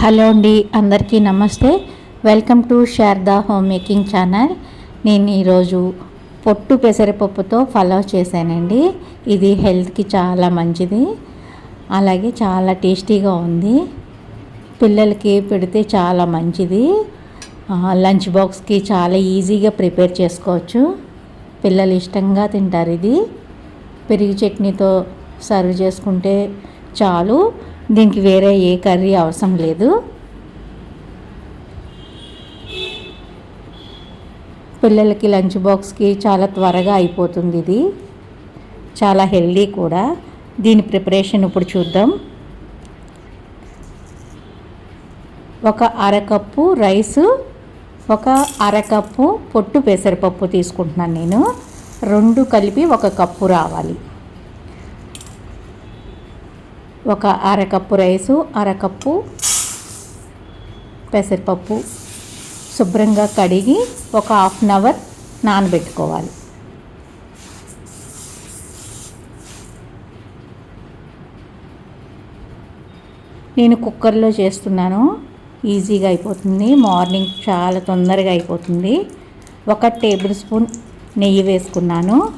Hello అండి అందరికీ నమస్తే. Welcome to Sharada home making channel. నేను ఈరోజు పొట్టు పెసరపప్పుతో ఫాలో చేశానండి. ఇది హెల్త్కి చాలా మంచిది. అలాగే చాలా టేస్టీగా ఉంది. పిల్లలకి పెడితే చాలా మంచిది. లంచ్ బాక్స్కి చాలా ఈజీగా ప్రిపేర్ చేసుకోవచ్చు. పిల్లలు ఇష్టంగా తింటారు ఇది. పెరుగు చట్నీతో సర్వ్ చేసుకుంటే చాలు. దీనికి వేరే ఏ కర్రీ అవసరం లేదు. పిల్లలకి లంచ్ బాక్స్కి చాలా త్వరగా అయిపోతుంది ఇది. చాలా హెల్దీ కూడా. దీని ప్రిపరేషన్ ఇప్పుడు చూద్దాం. ఒక అరకప్పు రైసు ఒక అరకప్పు పొట్టు పెసరపప్పు తీసుకుంటున్నాను నేను. రెండు కలిపి ఒక కప్పు రావాలి. ఒక అరకప్పు రైసు అరకప్పు పెసరపప్పు శుభ్రంగా కడిగి ఒక హాఫ్ అన్ అవర్ నానబెట్టుకోవాలి. నేను కుక్కర్లో చేస్తున్నాను. ఈజీగా అయిపోతుంది. మార్నింగ్ చాలా తొందరగా అయిపోతుంది. ఒక టేబుల్ స్పూన్ నెయ్యి వేసుకున్నాను.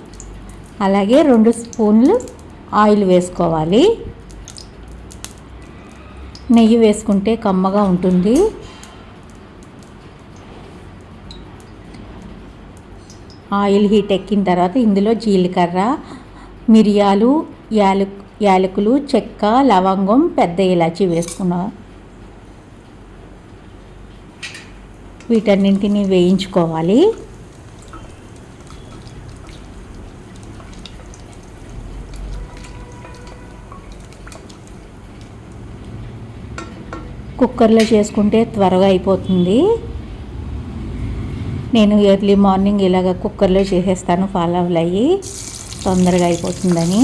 అలాగే రెండు స్పూన్లు ఆయిల్ వేసుకోవాలి. నెయ్యి వేసుకుంటే కమ్మగా ఉంటుంది. ఆయిల్ హీట్ ఎక్కిన తర్వాత ఇందులో జీలకర్ర మిరియాలు యాలు యాలకులు చెక్క లవంగం పెద్ద ఇలాచి వేసుకున్నా. వీటన్నింటినీ వేయించుకోవాలి. కుక్కర్లో చేసుకుంటే త్వరగా అయిపోతుంది. నేను ఎర్లీ మార్నింగ్ ఇలాగ కుక్కర్లో చేసేస్తాను ఫాలోలు అయ్యి తొందరగా అయిపోతుందని.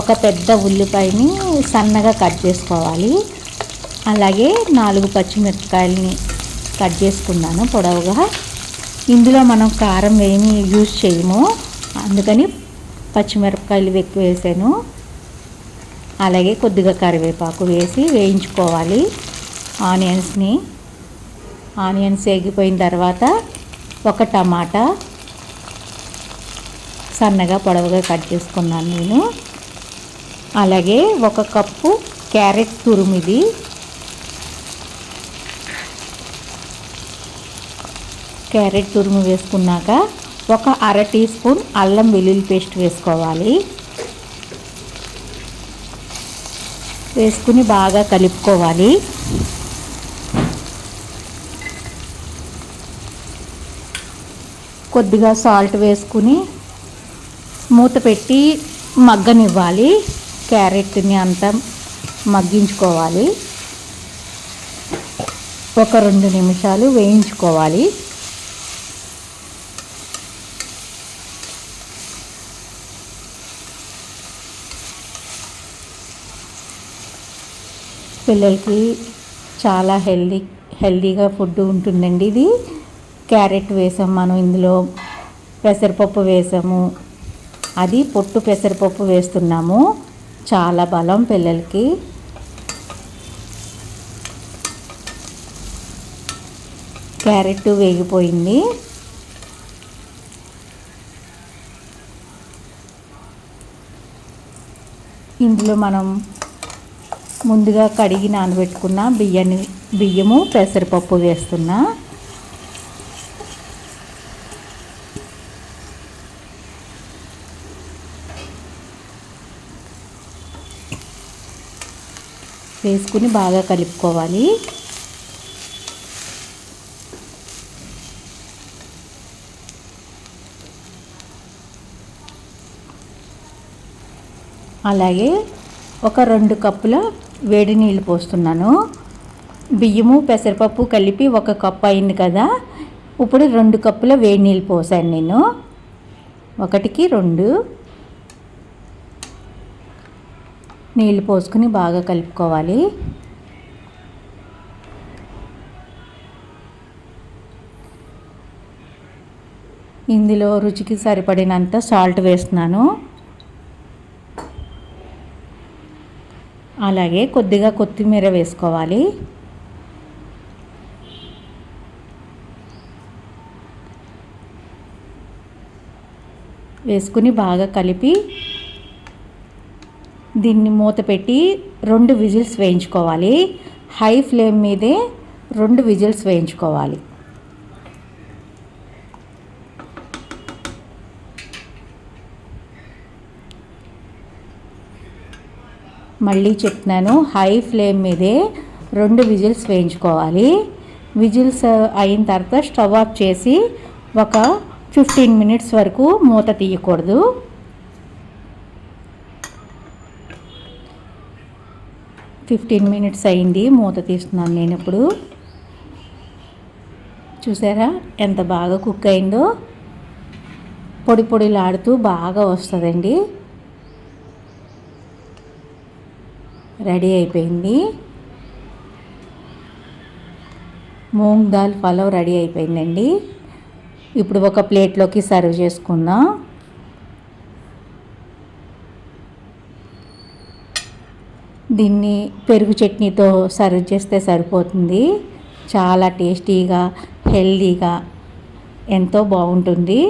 ఒక పెద్ద ఉల్లిపాయని సన్నగా కట్ చేసుకోవాలి. అలాగే నాలుగు పచ్చిమిరపకాయలని కట్ చేసుకున్నాను పొడవుగా. ఇందులో మనం కారం ఏమి యూజ్ చేయము. అందుకని పచ్చిమిరపకాయలు ఎక్కువ వేసాను. అలాగే కొద్దిగా కరివేపాకు వేసి వేయించుకోవాలి. ఆనియన్స్ని ఆనియన్స్ వేగిపోయిన తర్వాత ఒక టమాటా సన్నగా పొడవుగా కట్ చేసుకున్నాను నేను. అలాగే ఒక కప్పు క్యారెట్ తురుమిది. క్యారెట్ తురుము వేసుకున్నాక ఒక అర టీ స్పూన్ అల్లం వెల్లుల్లి పేస్ట్ వేసుకోవాలి. వేసుకుని బాగా కలుపుకోవాలి. కొద్దిగా సాల్ట్ వేసుకుని మూత పెట్టి మగ్గనివ్వాలి. క్యారెట్ని అంతా మగ్గించుకోవాలి. ఒక రెండు నిమిషాలు వేయించుకోవాలి. పిల్లలకి చాలా హెల్దీ హెల్దీగా ఫుడ్ ఉంటుందండి ఇది. క్యారెట్ వేసాం మనం ఇందులో పెసరపప్పు వేసాము. అది పొట్టు పెసరపప్పు వేస్తున్నాము. చాలా బలం పిల్లలకి. క్యారెట్ వేగిపోయింది. ఇందులో మనం ముందుగా కడిగి నానబెట్టుకున్న బియ్యాన్ని బియ్యము పెసరపప్పు వేస్తున్నా. వేసుకుని బాగా కలుపుకోవాలి. అలాగే ఒక రెండు కప్పుల వేడి నీళ్ళు పోస్తున్నాను. బియ్యము పెసరపప్పు కలిపి ఒక కప్పు అయింది కదా. ఇప్పుడు రెండు కప్పుల వేడి నీళ్ళు పోసాను నేను. ఒకటికి రెండు. నీళ్ళు పోసుకుని బాగా కలుపుకోవాలి. ఇందులో రుచికి సరిపడినంత సాల్ట్ వేస్తున్నాను. అలాగే కొద్దిగా కొత్తిమీర వేసుకోవాలి. వేసుకుని బాగా కలిపి దీన్ని మూత పెట్టి రెండు విజిల్స్ వేయించుకోవాలి. హై ఫ్లేమ్ మీదే రెండు విజిల్స్ వేయించుకోవాలి. మళ్ళీ చెప్తున్నాను హై ఫ్లేమ్ మీదే రెండు విజిల్స్ వేయించుకోవాలి. విజిల్స్ అయిన తర్వాత స్టవ్ ఆఫ్ చేసి ఒక ఫిఫ్టీన్ మినిట్స్ వరకు మూత తీయకూడదు. ఫిఫ్టీన్ మినిట్స్ అయింది. మూత తీస్తున్నాను నేను ఇప్పుడు చూసారా? ఎంత బాగా కుక్ అయిందో. పొడి పొడిలాడుతూ బాగా వస్తుందండి. రెడీ అయిపోయింది. మూంగ్ దాల్ పలావ్ రెడీ అయిపోయిందండి. ఇప్పుడు ఒక ప్లేట్లోకి సర్వ్ చేసుకుందాం. దీన్ని పెరుగు చట్నీతో సర్వ్ చేస్తే సరిపోతుంది. చాలా టేస్టీగా హెల్దీగా ఎంతో బాగుంటుంది.